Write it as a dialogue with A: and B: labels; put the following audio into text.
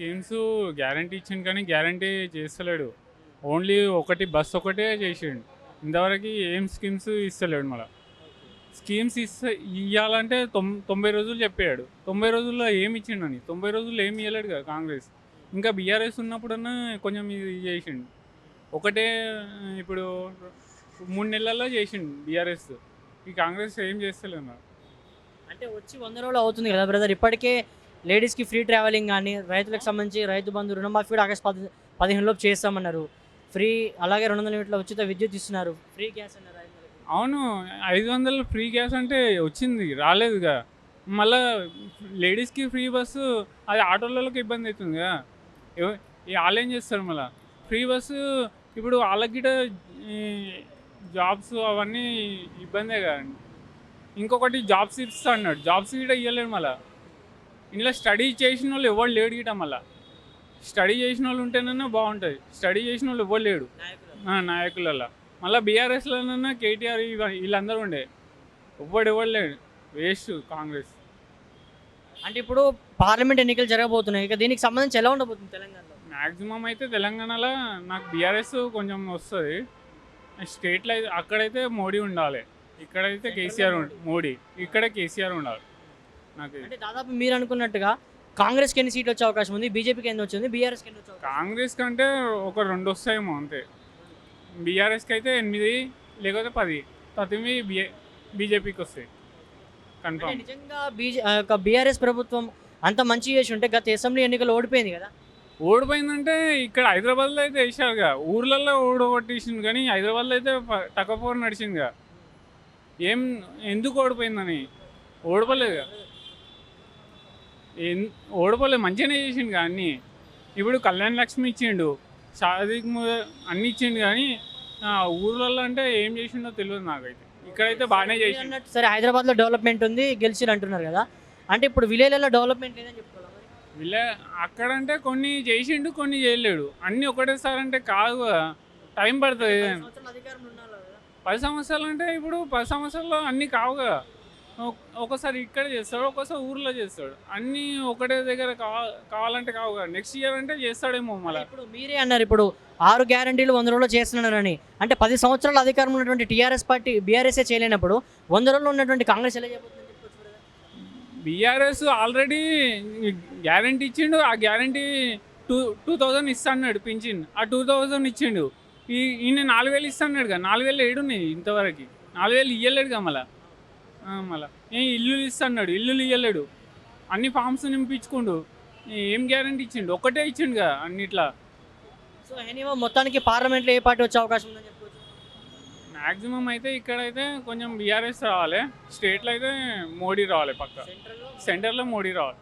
A: Schemes guarantee ఇచ్చిండు కానీ guarantee చేస్తలేడు. ఓన్లీ ఒకటి బస్ ఒకటే చేసిండు. ఇంతవరకు ఏం స్కీమ్స్ ఇస్తలేడు మళ్ళీ. స్కీమ్స్ ఇస్తే ఇవ్వాలంటే తొం తొంభై రోజులు చెప్పాడు. తొంభై రోజుల్లో ఏమి ఇచ్చిండని తొంభై రోజుల్లో ఏమి ఇవ్వలేడు కదా కాంగ్రెస్. ఇంకా బీఆర్ఎస్ ఉన్నప్పుడన్నా కొంచెం ఇది చేసిండు. ఒకటే ఇప్పుడు మూడు నెలల్లో చేసిండు బీఆర్ఎస్. ఈ కాంగ్రెస్ ఏం చేస్తలేదు
B: అంటే వచ్చి వంద రోజులు అవుతుంది కదా బ్రదర్. ఇప్పటికే లేడీస్కి ఫ్రీ ట్రావెలింగ్ కానీ రైతులకు సంబంధించి రైతు బంధు రుణమాఫీ కూడా ఆగస్ట్ పది పదిహేనులోపు చేస్తామన్నారు. ఫ్రీ అలాగే రెండు వందల యూనిట్ల ఉచిత విద్యుత్ ఇస్తున్నారు. ఫ్రీ గ్యాస్ అన్నారు
A: అవును ఐదు వందలు ఫ్రీ గ్యాస్ అంటే వచ్చింది రాలేదుగా. మళ్ళా లేడీస్కి ఫ్రీ బస్సు అది ఆటోలకి ఇబ్బంది అవుతుంది కదా. వాళ్ళు ఏం చేస్తారు మళ్ళా? ఫ్రీ బస్సు ఇప్పుడు వాళ్ళకి గిట జాబ్స్ అవన్నీ ఇబ్బందే కదండి. ఇంకొకటి జాబ్స్ ఇస్తా అన్నాడు జాబ్స్ గిట ఇవ్వలేడు మళ్ళీ. ఇందులో స్టడీ చేసిన వాళ్ళు ఎవరు లేడు గిట మళ్ళా. స్టడీ చేసిన వాళ్ళు ఉంటేనే బాగుంటుంది. స్టడీ చేసిన వాళ్ళు ఎవరు లేడు. నాయకులలో. మళ్ళీ బీఆర్ఎస్లోనన్నా కేటీఆర్ వీళ్ళందరూ ఉండే. ఎవ్వడు ఎవడు లేడు. వేస్ట్ కాంగ్రెస్.
B: అంటే ఇప్పుడు పార్లమెంట్ ఎన్నికలు జరగబోతున్నాయి. ఇక దీనికి సంబంధించి ఎలా ఉండబోతుంది తెలంగాణలో?
A: మ్యాక్సిమం అయితే తెలంగాణలో నాకు బీఆర్ఎస్ కొంచెం వస్తుంది. స్టేట్లో అయితే అక్కడైతే మోడీ ఉండాలి. ఇక్కడైతే కేసీఆర్ మోడీ. ఇక్కడ కేసీఆర్ ఉండాలి. నాకు.
B: అంటే దాదాపు మీరు అనుకున్నట్టుగా కాంగ్రెస్కి ఎన్ని సీట్లు వచ్చే అవకాశం ఉంది? బీజేపీకి ఎన్ని వచ్చింది బీఆర్ఎస్కి ఎన్ని వచ్చే అవకాశం
A: కాంగ్రెస్ కంటే ఒక రెండు వస్తాయేమో అంతే. బీఆర్ఎస్కి అయితే ఎనిమిది లేకపోతే పది. తొమ్మిది బీ బీజేపీకి వస్తాయి.
B: అంటే
A: కన్ఫామ్.
B: నిజంగా బీజే బీఆర్ఎస్ ప్రభుత్వం అంత మంచి చేసి ఉంటే గత అసెంబ్లీ ఎన్నికలు ఓడిపోయింది కదా?
A: ఓడిపోయిందంటే ఇక్కడ హైదరాబాద్లో అయితే వేసారుగా ఊర్లలో ఓడగొట్టేసింది కానీ హైదరాబాద్లో అయితే టకపోర్ నడిచిందిగా. ఏం ఎందుకు ఓడిపోయిందని? ఓడిపోలేదుగా ఎన్ ఓడిపోలేదు మంచిగానే చేసిండు అన్నీ. ఇప్పుడు కళ్యాణ్ లక్ష్మి ఇచ్చిండు షాదిక్ అన్ని ఇచ్చిండు కానీ ఊర్లలో అంటే ఏం చేసిండో తెలియదు నాకైతే. ఇక్కడైతే బాగానే చేసిండు.
B: అన్నట్టు సరే హైదరాబాద్లో డెవలప్మెంట్ ఉంది గెలిచిరు అంటున్నారు కదా. అంటే ఇప్పుడు విలేజ్లలో డెవలప్మెంట్ లేదని చెప్పుకోవాలి మరి.
A: వీళ్ళ అక్కడంటే కొన్ని చేసిండు కొన్ని చేయలేడు. అన్నీ ఒకటేసారి అంటే కాదు టైం పడుతుంది.
B: పది సంవత్సరాలు
A: అంటే ఇప్పుడు పది సంవత్సరాల్లో అన్నీ కావు కదా. ఒకసారి ఇక్కడ చేస్తాడు ఒకసారి ఊర్లో చేస్తాడు. అన్నీ ఒకటే దగ్గర కావ కావాలంటే కావు కదా. నెక్స్ట్ ఇయర్ అంటే చేస్తాడేమో మళ్ళీ.
B: ఇప్పుడు మీరే అన్నారు ఇప్పుడు ఆరు గ్యారంటీలు వంద రోజులు చేస్తున్నారని. అంటే పది సంవత్సరాల అధికారంలో ఉన్నటువంటి టీఆర్ఎస్ పార్టీ బీఆర్ఎస్ఏ చేయలేనప్పుడు వంద రోజుల్లో ఉన్నటువంటి కాంగ్రెస్ ఎలా.
A: బీఆర్ఎస్ ఆల్రెడీ గ్యారంటీ ఇచ్చిండు. ఆ గ్యారంటీ టూ టూ థౌజండ్ ఇస్తా అన్నాడు పింఛన్. ఆ టూ థౌజండ్ ఇచ్చిండు. ఈ ఈయన నాలుగు వేలు ఇస్తా అన్నాడు కదా నాలుగు వేలు ఏడున్నాయి ఇంతవరకు. నాలుగు వేలు ఇయ్యలేడు కదా మళ్ళా. మళ్ళా. ఏ ఇల్లులు ఇస్తా అన్నాడు ఇల్లులు ఇయ్యలేడు అన్ని ఫామ్స్ నింపించుకుండు. ఏం గ్యారంటీ ఇచ్చిండు? ఒక్కటే ఇచ్చిండు కదా అన్నిట్లా.
B: సో ఎనీవో మొత్తానికి పార్లమెంట్లో ఏ పార్టీ వచ్చే అవకాశం ఉందని చెప్పుకోవచ్చు.
A: మ్యాక్సిమం అయితే ఇక్కడైతే కొంచెం బీఆర్ఎస్ రావాలి. స్టేట్లో అయితే మోడీ రావాలి పక్క. సెంటర్లో మోడీ రావాలి.